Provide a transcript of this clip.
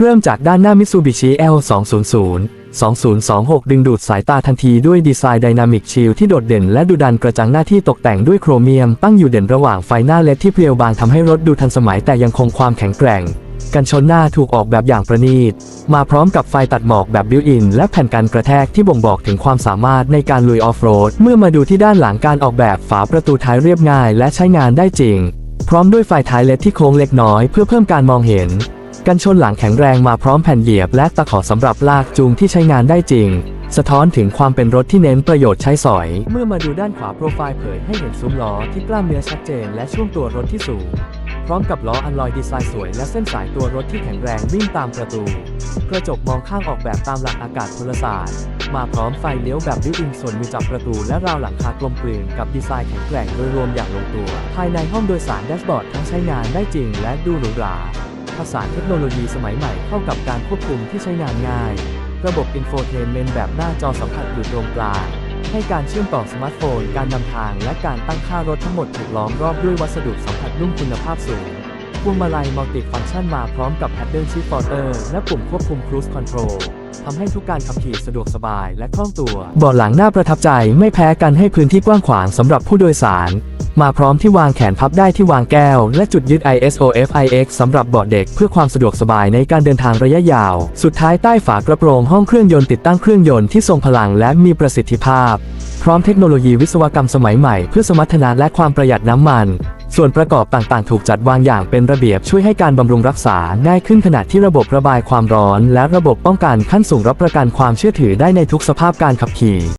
เริ่มจากด้านหน้า Mitsubishi L200 2026 ดึงดูดสายตาทันทีด้วยดีไซน์ไดนามิกชิลที่โดดเด่นและดุดันกระจังหน้าที่ตกแต่งด้วยโครเมียม ตั้งอยู่เด่นระหว่างไฟหน้าเลดที่เพรียวบางทำให้รถดูทันสมัยแต่ยังคงความแข็งแกร่ง กันชนหน้าถูกออกแบบอย่างประณีต มาพร้อมกับไฟตัดหมอกแบบบิวอิน และแผ่นกันกระแทกที่บ่งบอกถึงความสามารถในการลุยออฟโรด เมื่อมาดูที่ด้านหลังการออกแบบฝาประตูท้ายเรียบง่าย และใช้งานได้จริง พร้อมด้วยไฟท้ายเลดที่โค้งเล็กน้อย เพื่อเพิ่มการมองเห็น กันชนหลังแข็งแรงมาพร้อมแผ่นเหยียบและตะขอสำหรับลากจูงที่ใช้งานได้จริง สะท้อนถึงความเป็นรถที่เน้นประโยชน์ใช้สอย เมื่อมาดูด้านขวาโปรไฟล์เผยให้เห็นซุ้มล้อที่กล้ามเนื้อชัดเจนและช่วงตัวรถที่สูง พร้อมกับล้ออันลอยดีไซน์สวยและเส้นสายตัวรถที่แข็งแรงวิ่งตามประตู กระจกมองข้างออกแบบตามหลักอากาศพลศาสตร์มาพร้อมไฟเลี้ยวแบบบิวอินส่วนมือจับประตูและราวหลังคากลมกลืนกับดีไซน์แข็งแกร่งโดยรวมอย่างลงตัว ภายในห้องโดยสารแดชบอร์ดทั้งใช้งานได้จริงและดูหรูหรา ผสานเทคโนโลยีสมัยใหม่เข้ากับการควบคุมที่ใช้งานง่าย ระบบอินโฟเทนเมนต์แบบหน้าจอสัมผัสอยู่ตรงกลางให้การเชื่อมต่อสมาร์ทโฟน การนำทาง และการตั้งค่ารถทั้งหมดถูกล้อมรอบด้วยวัสดุสัมผัสนุ่มคุณภาพสูงพวงมาลัยมัลติฟังก์ชันมาพร้อมกับ Paddle Shift Porter และปุ่มควบคุม Cruise Control ทำให้ทุกการขับขี่สะดวกสบายและคล่องตัวเบาะหลังน่าประทับใจไม่แพ้กันให้พื้นที่กว้างขวางสำหรับผู้โดยสาร มาพร้อมที่วางแขนพับได้ที่วางแก้ว และจุดยึด ISOFIX สำหรับเบาะเด็กเพื่อความสะดวกสบายในการเดินทางระยะยาว สุดท้ายใต้ฝากระโปรงห้องเครื่องยนต์ติดตั้งเครื่องยนต์ที่ทรงพลังและมีประสิทธิภาพ พร้อมเทคโนโลยีวิศวกรรมสมัยใหม่เพื่อสมรรถนะและความประหยัดน้ำมัน ส่วนประกอบต่างๆ ถูกจัดวางอย่างเป็นระเบียบช่วยให้การบำรุงรักษาง่ายขึ้นขณะที่ระบบระบายความร้อน และระบบป้องกันขั้นสูงรับประกันความเชื่อถือได้ในทุกสภาพการขับขี่